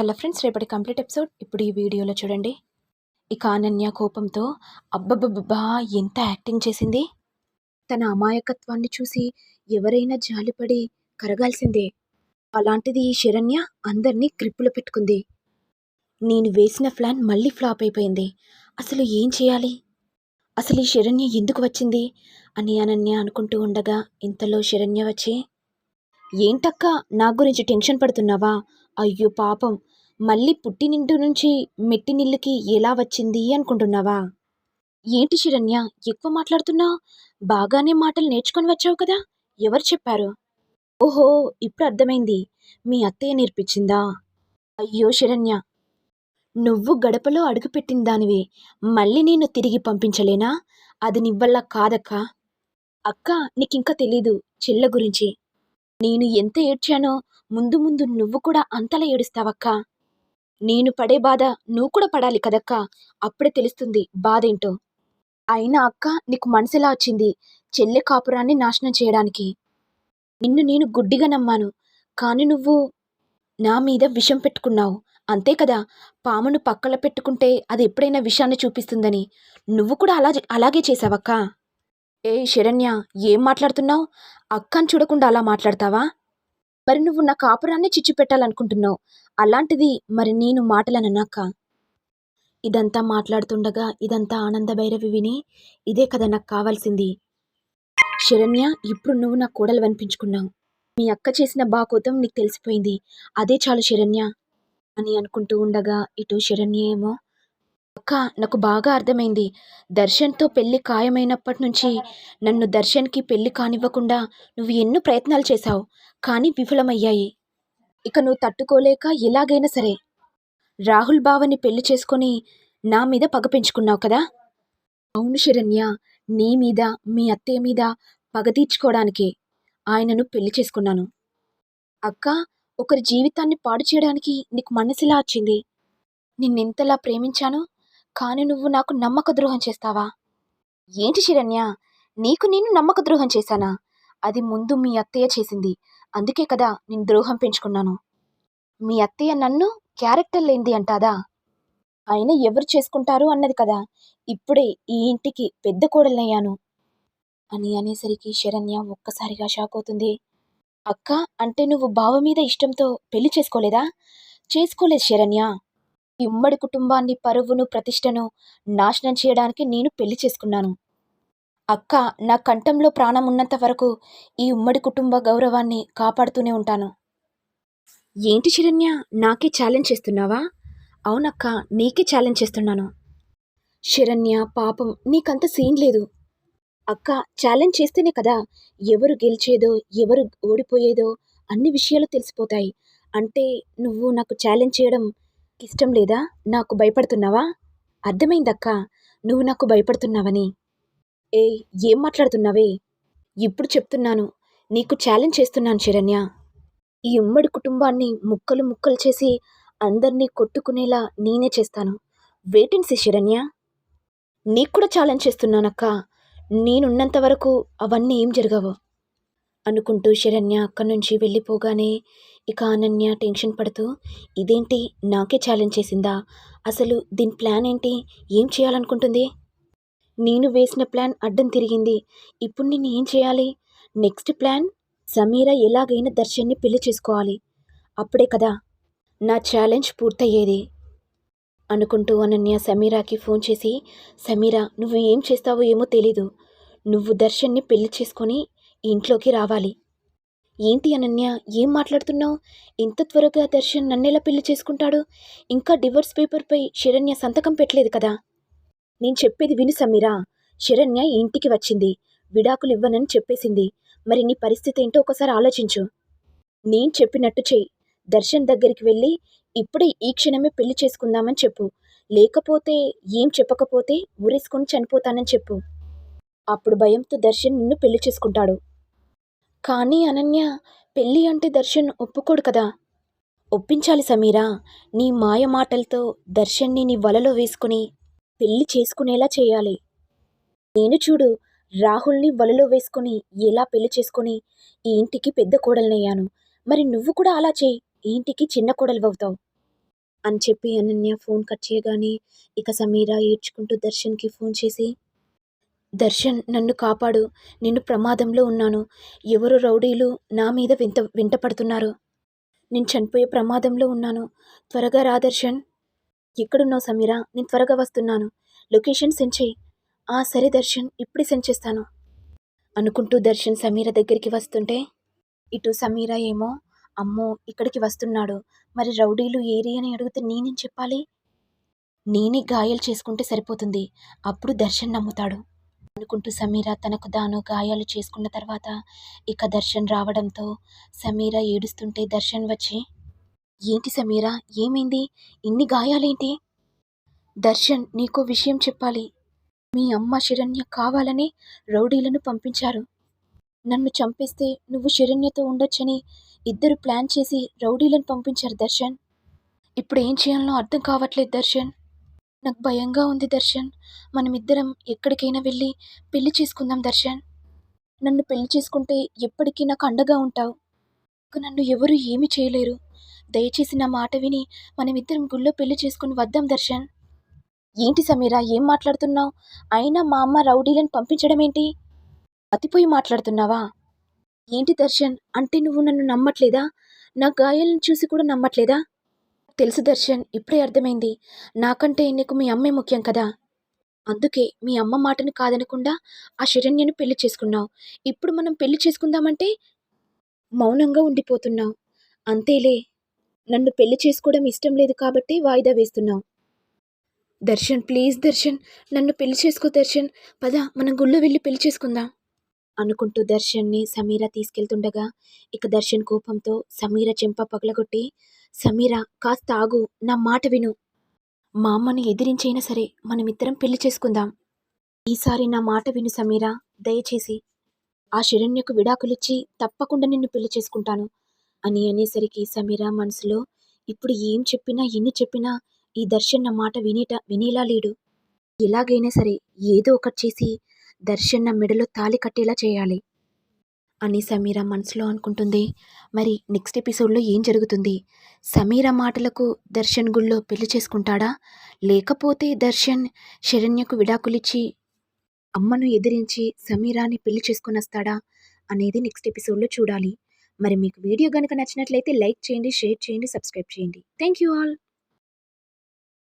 Hello friends రేపటి complete episode. ఇప్పుడు ఈ వీడియోలో చూడండి. ఇక అనన్య కోపంతో అబ్బబ్బబ్బా ఎంత యాక్టింగ్ చేసింది. తన అమాయకత్వాన్ని చూసి ఎవరైనా జాలిపడి కరగాల్సిందే. అలాంటిది ఈ శరణ్య అందరినీ క్రిప్పులు పెట్టుకుంది. నేను వేసిన ప్లాన్ మళ్ళీ ఫ్లాప్ అయిపోయింది. అసలు ఏం చేయాలి? అసలు ఈ శరణ్య ఎందుకు వచ్చింది? అని అనన్య అనుకుంటూ ఉండగా ఇంతలో శరణ్య వచ్చి ఏంటక్క? నా గురించి టెన్షన్ పడుతున్నావా? అయ్యో పాపం. మళ్ళీ పుట్టినింటి నుంచి మెట్టినిల్లుకి ఎలా వచ్చింది అనుకుంటున్నావా? ఏంటి శిరణ్య? ఎక్కువ మాట్లాడుతున్నావు బాగానే మాటలు నేర్చుకొని వచ్చావు కదా? ఎవరు చెప్పారు? ఓహో ఇప్పుడు అర్థమైంది. మీ అత్తయ్య నేర్పించిందా? అయ్యో శరణ్య. నువ్వు గడపలో అడుగుపెట్టిన దానివి. మళ్ళీ నేను తిరిగి పంపించలేనా? అది నివ్వల్ల కాదక్క. అక్క నీకింకా తెలీదు చెల్ల గురించి. నేను ఎంత ఏడ్చానో ముందు ముందు నువ్వు కూడా అంతలా ఏడుస్తావక్కా. నేను పడే బాధ నువ్వు కూడా పడాలి కదక్కా. అప్పుడే తెలుస్తుంది బాధేంటో. అయినా అక్క నీకు మనసులా వచ్చింది? చెల్లె కాపురాన్ని నాశనం చేయడానికి. నిన్ను నేను గుడ్డిగా నమ్మాను. కానీ నువ్వు నా మీద విషం పెట్టుకున్నావు. అంతే కదా? పామును పక్కల పెట్టుకుంటే అది ఎప్పుడైనా విషాన్ని చూపిస్తుందని. నువ్వు కూడా అలా అలాగే చేసావక్కా. ఏ శరణ్య ఏం మాట్లాడుతున్నావు? అక్కని చూడకుండా అలా మాట్లాడతావా? మరి నువ్వు నా కాపురాన్ని చిచ్చు పెట్టాలనుకుంటున్నావు అలాంటిది మరి నేను మాటలనన్నాక ఇదంతా మాట్లాడుతుండగా ఇదంతా ఆనంద భైరవి విని ఇదే కదా నాకు కావాల్సింది. శరణ్య ఇప్పుడు నువ్వు నా కోడలు వినిపించుకున్నావు మీ అక్క చేసిన బాకోతం నీకు తెలిసిపోయింది. అదే చాలు శరణ్య అని అనుకుంటూ ఉండగా ఇటు శరణ్య ఏమో అక్క నాకు బాగా అర్థమైంది. దర్శన్తో పెళ్ళి ఖాయమైనప్పటి నుంచి నన్ను దర్శన్కి పెళ్ళి కానివ్వకుండా నువ్వు ఎన్నో ప్రయత్నాలు చేశావు కానీ విఫలమయ్యాయి. ఇక నువ్వు తట్టుకోలేక ఎలాగైనా సరే రాహుల్ బావని పెళ్ళి చేసుకొని నా మీద పగ పెంచుకున్నావు కదా? అవును శరణ్య నీ మీద మీ అత్తయ్య మీద పగ తీర్చుకోవడానికే ఆయనను పెళ్ళి చేసుకున్నాను. అక్క ఒకరి జీవితాన్ని పాడు చేయడానికి నీకు మనసులా వచ్చింది. నిన్నెంతలా ప్రేమించాను కానీ నువ్వు నాకు నమ్మక ద్రోహం చేస్తావా? ఏంటి శరణ్య? నీకు నేను నమ్మక ద్రోహం చేశానా? అది ముందు మీ అత్తయ్య చేసింది. అందుకే కదా నేను ద్రోహం పెంచుకున్నాను. మీ అత్తయ్య నన్ను క్యారెక్టర్ లేనిది అంటాదా అయినా ఎవరు చేసుకుంటారు అన్నది కదా. ఇప్పుడే ఈ ఇంటికి పెద్ద కోడలయ్యాను. అని అనేసరికి శరణ్య ఒక్కసారిగా షాక్ అవుతుంది. అక్క అంటే నువ్వు బావ మీద ఇష్టంతో పెళ్ళి చేసుకోలేదా? చేసుకోలేదు శరణ్య. ఈ ఉమ్మడి కుటుంబాన్ని పరువును ప్రతిష్టను నాశనం చేయడానికి నేను పెళ్ళి చేసుకున్నాను. అక్క నా కంఠంలో ప్రాణం ఉన్నంత వరకు ఈ ఉమ్మడి కుటుంబ గౌరవాన్ని కాపాడుతూనే ఉంటాను. ఏంటి శరణ్య? నాకే ఛాలెంజ్ చేస్తున్నావా? అవునక్క నీకే ఛాలెంజ్ చేస్తున్నాను. శరణ్య పాపం నీకంత సీన్ లేదు. అక్క ఛాలెంజ్ చేస్తేనే కదా ఎవరు గెలిచేదో ఎవరు ఓడిపోయేదో అన్ని విషయాలు తెలిసిపోతాయి. అంటే నువ్వు నాకు ఛాలెంజ్ చేయడం ఇష్టం లేదా? నాకు భయపడుతున్నావా? అర్థమైందక్క. నువ్వు నాకు భయపడుతున్నావని. ఏ ఏం మాట్లాడుతున్నావే? ఇప్పుడు చెప్తున్నాను. నీకు ఛాలెంజ్ చేస్తున్నాను శరణ్య. ఈ ఉమ్మడి కుటుంబాన్ని ముక్కలు ముక్కలు చేసి అందరినీ కొట్టుకునేలా నేనే చేస్తాను. వేటెన్సీ శరణ్య. నీకు కూడా ఛాలెంజ్ చేస్తున్నానక్క. నేనున్నంత వరకు అవన్నీ ఏం జరగవు. అనుకుంటూ శరణ్య అక్కడి నుంచి వెళ్ళిపోగానే ఇక అనన్య టెన్షన్ పడుతూ ఇదేంటి? నాకే ఛాలెంజ్ చేసిందా? అసలు దీని ప్లాన్ ఏంటి? ఏం చేయాలనుకుంటుంది? నేను వేసిన ప్లాన్ అడ్డం తిరిగింది. ఇప్పుడు నేను ఏం చేయాలి? నెక్స్ట్ ప్లాన్ సమీర ఎలాగైనా దర్శన్ని పెళ్ళి చేసుకోవాలి. అప్పుడే కదా నా ఛాలెంజ్ పూర్తయ్యేది. అనుకుంటూ అనన్య సమీరాకి ఫోన్ చేసి సమీరా నువ్వు ఏం చేస్తావో ఏమో తెలీదు. నువ్వు దర్శన్ని పెళ్ళి చేసుకొని ఇంట్లోకి రావాలి. ఏంటి అనన్య ఏం మాట్లాడుతున్నావు? ఇంత త్వరగా దర్శన్ నన్నెలా పెళ్ళి చేసుకుంటాడు? ఇంకా డివోర్స్ పేపర్పై శరణ్య సంతకం పెట్టలేదు కదా? నేను చెప్పేది విను సమీరా. శరణ్య ఇంటికి వచ్చింది. విడాకులు ఇవ్వనని చెప్పేసింది. మరి నీ పరిస్థితి ఏంటో ఒకసారి ఆలోచించు. నేను చెప్పినట్టు చెయ్యి. దర్శన్ దగ్గరికి వెళ్ళి ఇప్పుడే ఈ క్షణమే పెళ్ళి చేసుకుందామని చెప్పు. లేకపోతే ఏం చెప్పకపోతే ఊరేసుకొని చనిపోతానని చెప్పు. అప్పుడు భయంతో దర్శన్ నిన్ను పెళ్ళి చేసుకుంటాడు. కానీ అనన్య పెళ్ళి అంటే దర్శన్ ఒప్పుకోడు కదా. ఒప్పించాలి సమీరా నీ మాయ మాటలతో దర్శన్ని నీ వలలో వేసుకుని పెళ్ళి చేసుకునేలా చేయాలి. నేను చూడు రాహుల్ని వలలో వేసుకుని ఎలా పెళ్ళి చేసుకొని ఈ ఇంటికి పెద్ద కోడలనయ్యాను. మరి నువ్వు కూడా అలా చేయి ఈ ఇంటికి చిన్న కోడలు అవుతావు అని చెప్పి అనన్య ఫోన్ కట్ చేయగానే ఇక సమీరా ఏడ్చుకుంటూ దర్శన్కి ఫోన్ చేసి దర్శన్ నన్ను కాపాడు. నేను ప్రమాదంలో ఉన్నాను. ఎవరు రౌడీలు నా మీద వింత వెంట పడుతున్నారు నేను చనిపోయే ప్రమాదంలో ఉన్నాను. త్వరగా రా దర్శన్. ఎక్కడున్నావు సమీరా? నేను త్వరగా వస్తున్నాను. లొకేషన్ సెండ్ చేయి. ఆ సరే దర్శన్ ఇప్పుడే సెండ్ చేస్తాను. అనుకుంటూ దర్శన్ సమీర దగ్గరికి వస్తుంటే ఇటు సమీర ఏమో అమ్మో ఇక్కడికి వస్తున్నాడు. మరి రౌడీలు ఏరి అని అడిగితే నేనేం చెప్పాలి? నేనే గాయాలు చేసుకుంటే సరిపోతుంది. అప్పుడు దర్శన్ నమ్ముతాడు. అనుకుంటూ సమీర తనకు దాను గాయాలు చేసుకున్న తర్వాత ఇక దర్శన్ రావడంతో సమీర ఏడుస్తుంటే దర్శన్ వచ్చి ఏంటి సమీర? ఏమైంది? ఇన్ని గాయాలేంటి? దర్శన్ నీకో విషయం చెప్పాలి. మీ అమ్మ శరణ్య కావాలని రౌడీలను పంపించారు. నన్ను చంపేస్తే నువ్వు శరణ్యతో ఉండొచ్చని ఇద్దరు ప్లాన్ చేసి రౌడీలను పంపించారు దర్శన్. ఇప్పుడు ఏం చేయాలో అర్థం కావట్లేదు దర్శన్. నాకు భయంగా ఉంది దర్శన్. మనమిద్దరం ఎక్కడికైనా వెళ్ళి పెళ్ళి చేసుకుందాం దర్శన్. నన్ను పెళ్ళి చేసుకుంటే ఎప్పటికీ నాకు అండగా ఉంటావు. నన్ను ఎవరు ఏమి చేయలేరు. దయచేసి నా మాట విని మనమిద్దరం గుళ్ళో పెళ్ళి చేసుకుని వద్దాం దర్శన్. ఏంటి సమీరా ఏం మాట్లాడుతున్నావు? అయినా మా అమ్మ రౌడీలను పంపించడం ఏంటి అతిపోయి మాట్లాడుతున్నావా? ఏంటి దర్శన్ అంటే నువ్వు నన్ను నమ్మట్లేదా? నా గాయాలను చూసి కూడా నమ్మట్లేదా? తెలుసు దర్శన్ ఇప్పుడే అర్థమైంది. నాకంటే నీకు మీ అమ్మే ముఖ్యం కదా? అందుకే మీ అమ్మ మాటను కాదనకుండా ఆ శరణ్యను పెళ్ళి చేసుకున్నావు. ఇప్పుడు మనం పెళ్ళి చేసుకుందామంటే మౌనంగా ఉండిపోతున్నావు. అంతేలే నన్ను పెళ్ళి చేసుకోవడం ఇష్టం లేదు కాబట్టి వాయిదా వేస్తున్నావు. దర్శన్ ప్లీజ్ దర్శన్ నన్ను పెళ్ళి చేసుకో దర్శన్. పద మనం గుళ్ళో వెళ్ళి పెళ్ళి చేసుకుందాం. అనుకుంటూ దర్శన్ని సమీర తీసుకెళ్తుండగా ఇక దర్శన్ కోపంతో సమీర చెంప పగలగొట్టి సమీరా కాస్త ఆగు. నా మాట విను. మా అమ్మను ఎదిరించైనా సరే మనమిద్దరం పెళ్ళి చేసుకుందాం. ఈసారి నా మాట విను సమీరా. దయచేసి ఆ శరణ్యకు విడాకులిచ్చి తప్పకుండా నిన్ను పెళ్ళి చేసుకుంటాను అని అనేసరికి సమీరా మనసులో ఇప్పుడు ఏం చెప్పినా ఎన్ని చెప్పినా ఈ దర్శన్ నా మాట వినేట వినేలా లేడు. ఎలాగైనా సరే ఏదో ఒకటి చేసి దర్శన్ నా మెడలో తాళి కట్టేలా చేయాలి. అని సమీర మనసులో అనుకుంటుంది. మరి నెక్స్ట్ ఎపిసోడ్లో ఏం జరుగుతుంది? సమీర మాటలకు దర్శన్ గుళ్ళో పెళ్ళి చేసుకుంటాడా? లేకపోతే దర్శన్ శరణ్యకు విడాకులిచ్చి అమ్మను ఎదిరించి సమీరాని పెళ్ళి చేసుకుని వస్తాడా అనేది నెక్స్ట్ ఎపిసోడ్లో చూడాలి. మరి మీకు వీడియో కనుక నచ్చినట్లయితే లైక్ చేయండి షేర్ చేయండి సబ్స్క్రైబ్ చేయండి. Thank you all.